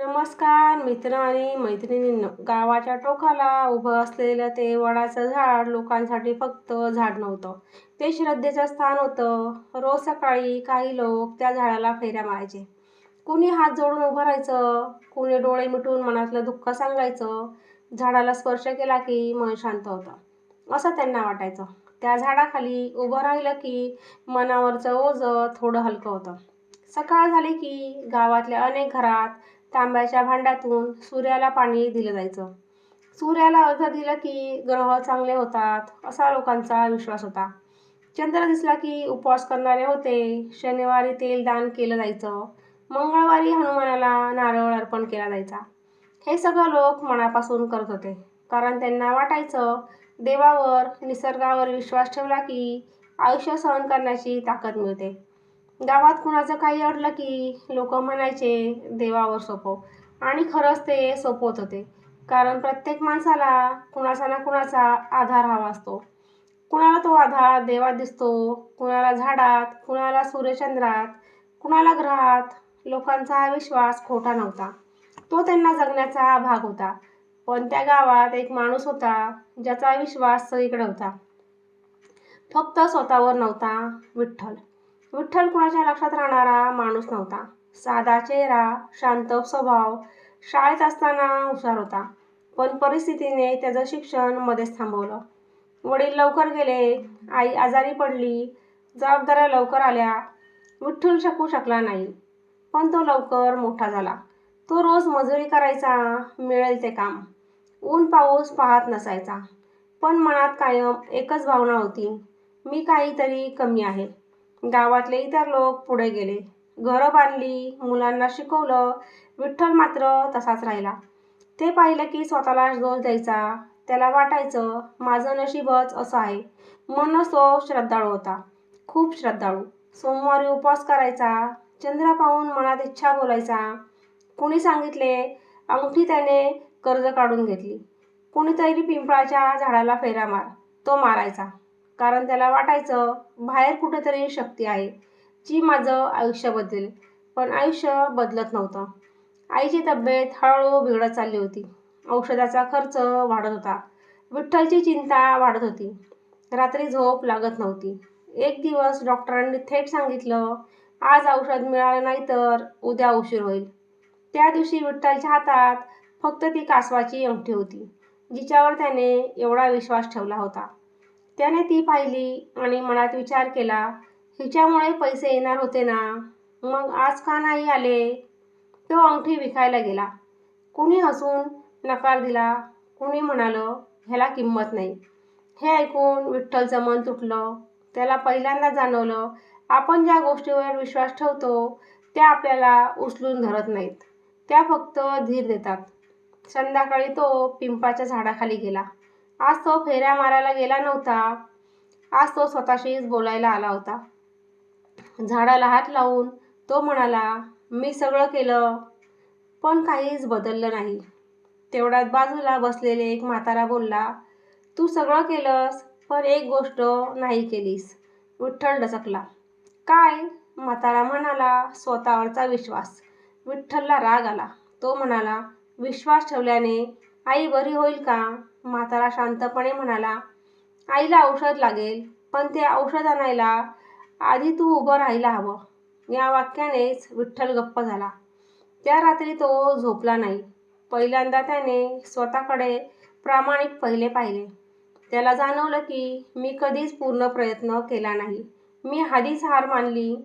नमस्कार मित्र आणि मैत्रिणींनो गावाच्या टोकाला उभं असलेलं ते वडाचं झाड लोकांसाठी फक्त झाड नव्हतं. ते श्रद्धेचं स्थान होतं. रोज सकाळी काही लोक त्या झाडाला फेऱ्या मारायचे. कुणी हात जोडून उभं राहायचं? कुणी डोळे मिटून मनातलं दुःख सांगायचं? झाडाला स्पर्श केला की मन शांत होतं. असं त्यांना वाटायचं. त्या झाडाखाली उभं राहिलं की मनावरचं ओझं थोडं हलकं होतं. सकाळ झाली की गावातल्या अनेक घरात तांब्याच्या भांड्यातून सूर्याला पाणी दिलं जायचं. सूर्याला अर्थ दिलं की ग्रह चांगले होतात असा लोकांचा विश्वास होता. चंद्र दिसला की उपवास करणारे होते. शनिवारी तेल दान केलं जायचं. मंगळवारी हनुमानाला नारळ अर्पण केला जायचा. हे सगळं लोक मनापासून करत होते. कारण त्यांना वाटायचं देवावर निसर्गावर विश्वास ठेवला की आयुष्य सहन करण्याची ताकद मिळते. गावात कुणाचं काही अडलं की लोक म्हणायचे देवावर सोपव. आणि खरंच ते सोपवत होते. कारण प्रत्येक माणसाला कुणाचा ना कुणाचा आधार हवा असतो. कुणाला तो आधार देवात दिसतो कुणाला झाडात कुणाला सूर्यचंद्रात कुणाला ग्रहात लोकांचा हा विश्वास खोटा नव्हता. तो त्यांना जगण्याचा भाग होता. पण त्या गावात एक माणूस होता ज्याचा विश्वास सगळीकडे होता. फक्त स्वतःवर नव्हता विठ्ठल. विठ्ठल कुणाच्या लक्षात राहणारा माणूस नव्हता. साधा चेहरा शांत स्वभाव शाळेत असताना हुशार होता. पण परिस्थितीने त्याचं शिक्षण मध्येच थांबवलं. वडील लवकर गेले आई आजारी पडली जबाबदाऱ्या लवकर आल्या. विठ्ठल शकू शकला नाही. पण तो लवकर मोठा झाला. तो रोज मजुरी करायचा मिळेल ते काम. ऊन पाऊस पाहत नसायचा. पण मनात कायम एकच भावना होती. मी काहीतरी कमी आहे. गावातले इतर लोक पुढे गेले. घरं बांधली मुलांना शिकवलं विठ्ठल मात्र तसाच राहिला. ते पाहिलं की स्वतःला दोष द्यायचा त्याला वाटायचं माझं नशीबच असं आहे. म्हणूनच तो श्रद्धाळू होता. खूप श्रद्धाळू. सोमवारी उपवास करायचा चंद्र पाहून मनात इच्छा बोलायचा. कुणी सांगितले अंगठी त्याने कर्ज काढून घेतली. कुणीतरी पिंपळाच्या झाडाला फेरा मार तो मारायचा. कारण त्याला वाटायचं बाहेर कुठेतरी शक्ती आहे जी माझं आयुष्य बदलेल. पण आयुष्य बदलत नव्हतं. आईची तब्येत हळूहळू बिघडत चालली होती. औषधाचा खर्च वाढत होता. विठ्ठलची चिंता वाढत होती. रात्री झोप लागत नव्हती. एक दिवस डॉक्टरांनी थेट सांगितलं आज औषध मिळालं नाही तर उद्या उशीर होईल. त्या दिवशी विठ्ठलच्या हातात फक्त ती कासवाची अंगठी होती जिच्यावर त्याने एवढा विश्वास ठेवला होता. त्याने ती पाहिली आणि मनात विचार केला हिच्यामुळे पैसे येणार होते ना? मग आज का नाही आले? तो अंगठी विकायला गेला. कुणी हसून नकार दिला कुणी म्हणालं ह्याला किंमत नाही. हे ऐकून विठ्ठलचं मन तुटलं. त्याला पहिल्यांदा जाणवलं आपण ज्या गोष्टीवर विश्वास ठेवतो त्या आपल्याला उचलून धरत नाहीत. त्या फक्त धीर देतात. संध्याकाळी तो पिंपाच्या झाडाखाली गेला. आज तो फेऱ्या मारायला गेला नव्हता. आज तो स्वतःशीच बोलायला आला होता. झाडाला हात लावून तो म्हणाला मी सगळं केलं पण काहीच बदललं नाही. तेवढ्यात बाजूला बसलेले एक म्हातारा बोलला तू सगळं केलंस पण एक गोष्ट नाही केलीस. विठ्ठल डचकला काय? म्हातारा म्हणाला स्वतःवरचा विश्वास. विठ्ठलला राग आला. तो म्हणाला विश्वास ठेवल्याने आई बरी होईल का? म्हातारा शांतपणे म्हणाला आईला औषध लागेल पण ते औषध आणायला आधी तू उभं राहायला हवं. या वाक्यानेच विठ्ठल गप्प झाला. त्या रात्री तो झोपला नाही. पहिल्यांदा त्याने स्वतःकडे प्रामाणिक पहिले पाहिले. त्याला जाणवलं की मी कधीच पूर्ण प्रयत्न केला नाही. मी आधीच हार मानली.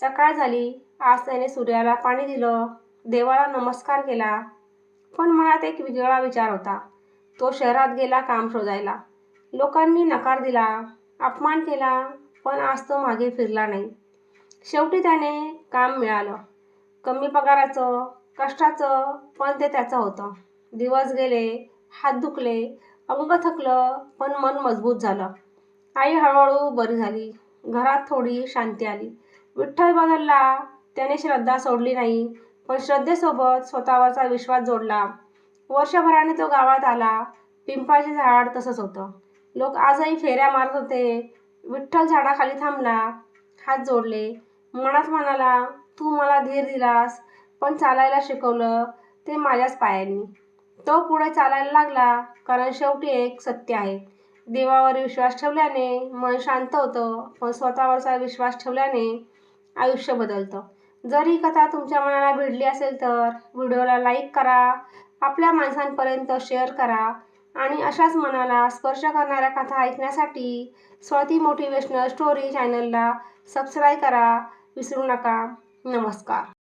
सकाळ झाली. आज त्याने सूर्याला पाणी दिलं. देवाला नमस्कार केला. पण मनात एक वेगळा विचार होता. तो शहरात गेला काम शोधायला. लोकांनी नकार दिला अपमान केला पण आज तो मागे फिरला नाही. शेवटी त्याने काम मिळालं. कमी पगाराचं कष्टाचं पण ते त्याचं होतं. दिवस गेले हात दुखले अंग थकलं पण मन मजबूत झालं. आई हळूहळू बरी झाली. घरात थोडी शांती आली. विठ्ठल बदलला त्याने श्रद्धा सोडली नाही पण श्रद्धेसोबत स्वतःवरचा विश्वास जोडला. वर्षभराने तो गावात आला. पिंपळाचे झाड तसंच होतं. लोक आजही फेऱ्या मारत होते. विठ्ठल झाडाखाली थांबला. हात जोडले. मनात म्हणाला तू मला धीर दिलास पण चालायला शिकवलं ते माझ्याच पायांनी. तो पुढे चालायला लागला कारण शेवटी एक सत्य आहे. देवावर विश्वास ठेवल्याने मन शांत होतं पण स्वतःवरचा विश्वास ठेवल्याने आयुष्य बदलतं. जर ही कथा तुमच्या मनाला भिडली असेल तर व्हिडिओला लाईक करा. आपल्या माणसांपर्यंत शेअर करा आणि अशाच मनाला स्पर्श करणाऱ्या कथा ऐकण्यासाठी स्वाती मोटिवेशनल स्टोरी चॅनलला सबस्क्राईब करा. विसरू नका. नमस्कार.